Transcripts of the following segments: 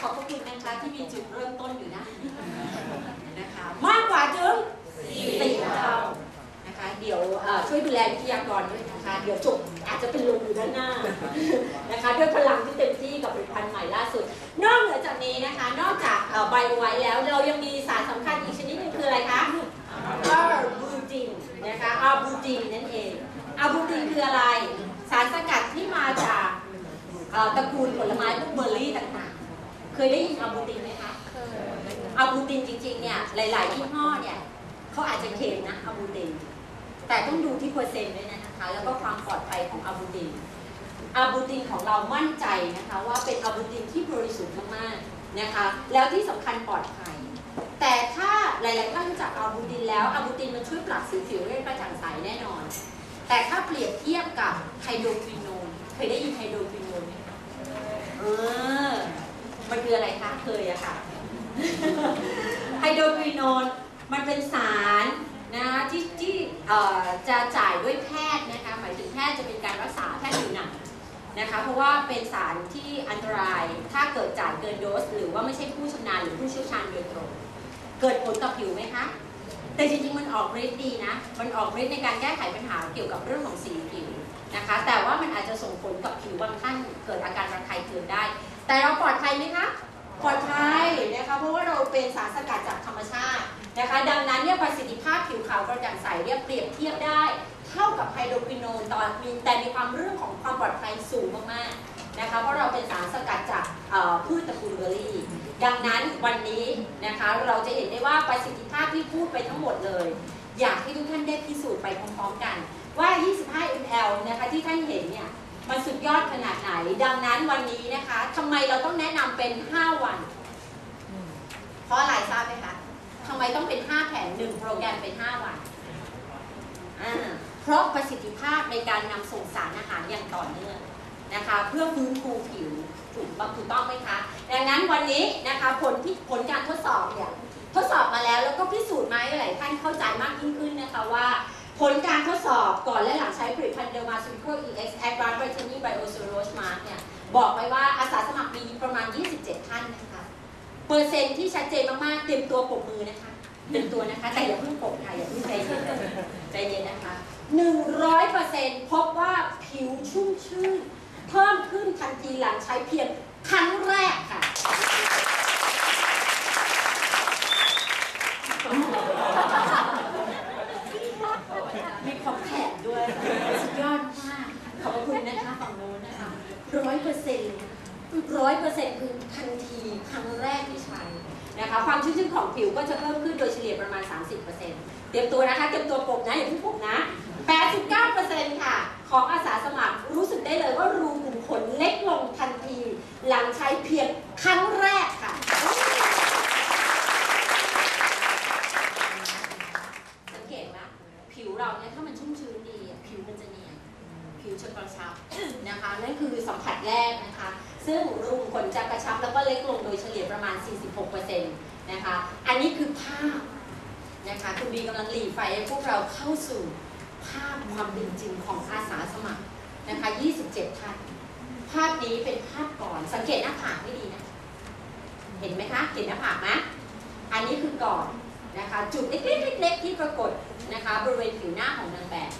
ขอบพระคุณนะคะที่มีจุดเริ่มต้นอยู่นะนะคะมากกว่าถึงสี่เท่านะคะเดี๋ยวช่วยดูแลวิทยากรด้วยนะคะ เดี๋ยวจบอาจจะเป็นลมอยู่ด้านหน้านะคะด้วยพลังที่เต็มที่กับผลิตภัณฑ์ใหม่ล่าสุด นอกเหนือจากนี้นะคะ นอกจากไบไวท์แล้วเรายังมีสารสำคัญอีกชนิดหนึงคืออะไรคะอาบูจินนะคะอาบูจินนั่นเองอาบูจินคืออะไร สารสกัดที่มาจากตระกูลผลไม้พวกเบอร์รี่ต่างๆ เคยได้ยินอาบูตินไหมคะอาบูตินจริงๆเนี่ยหลายๆยี่ห้อเนี่ยเขาอาจจะเค็มนะอาบูติน แต่ต้องดูที่เปอร์เซ็นต์ด้วยนะคะ แล้วก็ความปลอดภัยของอาบูตินอาบูตินของเรามั่นใจนะคะว่าเป็นอาบูตินที่บริสุทธิ์มากๆนะคะ แล้วที่สำคัญปลอดภัย แต่ถ้าหลายๆท่านรู้จักอาบูตินแล้วอาบูตินมันช่วยปรับสีผิวให้กระจ่างใสแน่นอน แต่ถ้าเปรียบเทียบกับไฮโดรควินโนนเคยได้ยินไฮโดรควินโนนไหมคะเออ มันคืออะไรคะเคยอะค่ะไฮโดรควินโนมันเป็นสารนะที่ที่จะจ่ายด้วยแพทย์นะคะหมายถึงแพทย์จะเป็นการรักษาแพทย์ผิวหนังนะคะเพราะว่าเป็นสารที่อันตรายถ้าเกิดจ่ายเกินโดส หรือว่าไม่ใช่ผู้ชำนาญหรือผู้เชี่ยวชาญโดยตรง เกิดผลกับผิวไหมคะแต่จริงๆ มันออกฤทธิ์ดีนะ มันออกฤทธิ์ในการแก้ไขปัญหาเกี่ยวกับเรื่องของสีผิวนะคะ แต่ว่ามันอาจจะส่งผลกับผิวบางท่านเกิดอาการระคายเคืองได้ แต่เราปลอดภัยไหมคะ ปลอดภัยนะคะ เพราะว่าเราเป็นสารสกัดจากธรรมชาตินะคะ ดังนั้นเนี่ยประสิทธิภาพผิวขาวกระจ่างใสเนี่ยเปรียบเทียบได้ เท่ากับไฮโดรควินโนนตอนมีแต่มีความเรื่องของความปลอดภัยสูงมากๆนะคะ เพราะเราเป็นสารสกัดจากพืชตระกูลเบอร์รี่ ดังนั้นวันนี้นะคะเราจะเห็นได้ว่าประสิทธิภาพที่พูดไปทั้งหมดเลย อยากให้ทุกท่านได้พิสูจน์ไปพร้อมๆกันว่า 25 ml นะคะที่ท่านเห็นเนี่ย มันสุดยอดขนาดไหน ดังนั้นวันนี้นะคะทำไมเราต้องแนะนำเป็น 5 วัน เพราะอะไรทราบไหมคะทำไมต้องเป็น 5 แผน 1 โปรแกรมเป็น 5 วันอ่าเพราะประสิทธิภาพในการนำส่งสารอาหารอย่างต่อเนื่องนะคะ เพื่อฟื้นฟูผิวถูกถูกต้องไหมคะ ดังนั้นวันนี้นะคะผลที่ผลการทดสอบเนี่ยทดสอบมาแล้วแล้วก็พิสูจน์มาให้หลายท่านเข้าใจมากยิ่งขึ้นนะคะว่า ผลการทดสอบก่อนและหลังใช้ผลิตภัณฑ์เดอร์มาซูริโค EX Advanced Brightening Bio Celuloid Mask เนี่ยบอกไว้ว่าอาสาสมัครมีประมาณ 27 ท่านนะคะ เปอร์เซ็นต์ที่ชัดเจนมาก ๆ เต็มตัวปรบมือนะคะเต็มตัวนะคะ แต่อย่าเพิ่งปรบค่ะอย่าเพิ่งใจเย็นใจเย็นนะคะ 100%พบว่าผิวชุ่มชื่น เพิ่มขึ้นทันทีหลังใช้เพียงครั้งแรกค่ะ มีของแถมด้วย สุดยอดมาก ขอบพระคุณนะคะฝั่งโน้นนะคะ ร้อยเปอร์เซ็นต์ร้อยเปอร์เซ็นต์คือทันทีครั้งแรกที่ใช้นะคะความชุ่มชื้นของผิวก็จะเพิ่มขึ้นโดยเฉลี่ยประมาณ 30%เตรียมตัวนะคะเตรียมตัวปกนะอย่าเพิ่งปกนะ 89%ค่ะ ของอาสาสมัครรู้สึกได้เลยว่ารูขุมขนเล็กลงทันที หลังใช้เพียงครั้งแรกค่ะ สังเกตไหมผิวเราเนี่ยถ้ามันชุ่มชื้นดีอะผิวมันจะเนียน ผิวจะ กระชับนะคะนั่นคือสัมผัสแรกนะคะ ซึ่งรูขุมขนจะกระชับแล้วก็เล็กลงโดยเฉลี่ยประมาณ 46%นะคะอันนี้คือภาพนะคะคุณบีกำลังหลีไฟให้พวกเราเข้าสู่ภาพความเป็นจริงของอาสาสมัครนะคะ 27 ท่าน ภาพนี้เป็นภาพก่อนสังเกตหน้าผากให้ดีนะ เห็นไหมคะ เห็นหน้าผากไหมอันนี้คือก่อนนะคะ จุดเล็กๆเล็กๆที่ปรากฏนะคะ บริเวณผิวหน้าของนางแบบ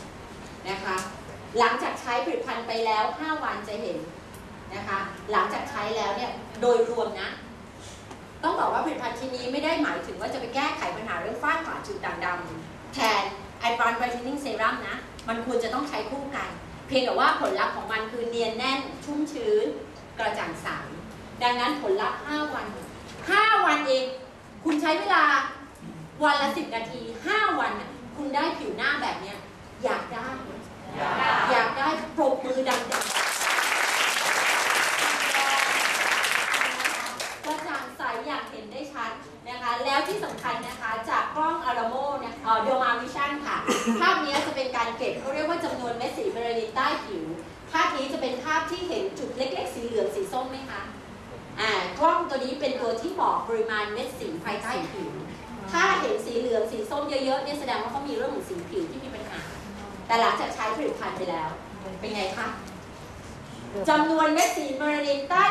หลังจากใช้ผลิตภัณฑ์ไปแล้ว 5 วันจะเห็นนะคะ หลังจากใช้แล้วเนี่ยโดยรวมนะ ต้องบอกว่าผลิตภัณฑ์ชิ้นนี้ไม่ได้หมายถึงว่าจะไปแก้ไขปัญหาเรื่องฝ้าขาวจุดด่างดำแทน Advanced Brightening Serum นะ มันควรจะต้องใช้คู่กัน เพียงแต่ว่าผลลัพธ์ของมันคือเนียนแน่น ชุ่มชื้น กระจ่างใสดังนั้นผลลัพธ์ 5 วัน 5 วันเอง คุณใช้เวลาวันละ 10 นาที 5 วัน คุณได้ผิวหน้าแบบเนี้ยอยากได้อยากได้ ปรบมือดังๆกระจ่างใสอย่างเห็นได้ชัดนะคะ แล้วที่สำคัญนะคะจากกล้องอารโมเนี่ยเอ่อเดลมาวิชั่นค่ะ ภาพนี้จะเป็นการเก็บเขาเรียกว่าจำนวนเม็ดสีเมลานินใต้ผิว ภาพนี้จะเป็นภาพที่เห็นจุดเล็ก ๆ สีเหลืองสีส้มไหมคะอ่ากล้องตัวนี้เป็นตัวที่บอกปริมาณเม็ดสีภายใต้ผิว ถ้าเห็นสีเหลืองสีส้มเยอะๆเนี่ยแสดงว่าเขามีเรื่องของสีผิวที่มีปัญหา แต่หลังจากใช้ผลิตภัณฑ์ไปแล้ว เป็นไงคะจำนวนเม็ดสีเมลานินใต้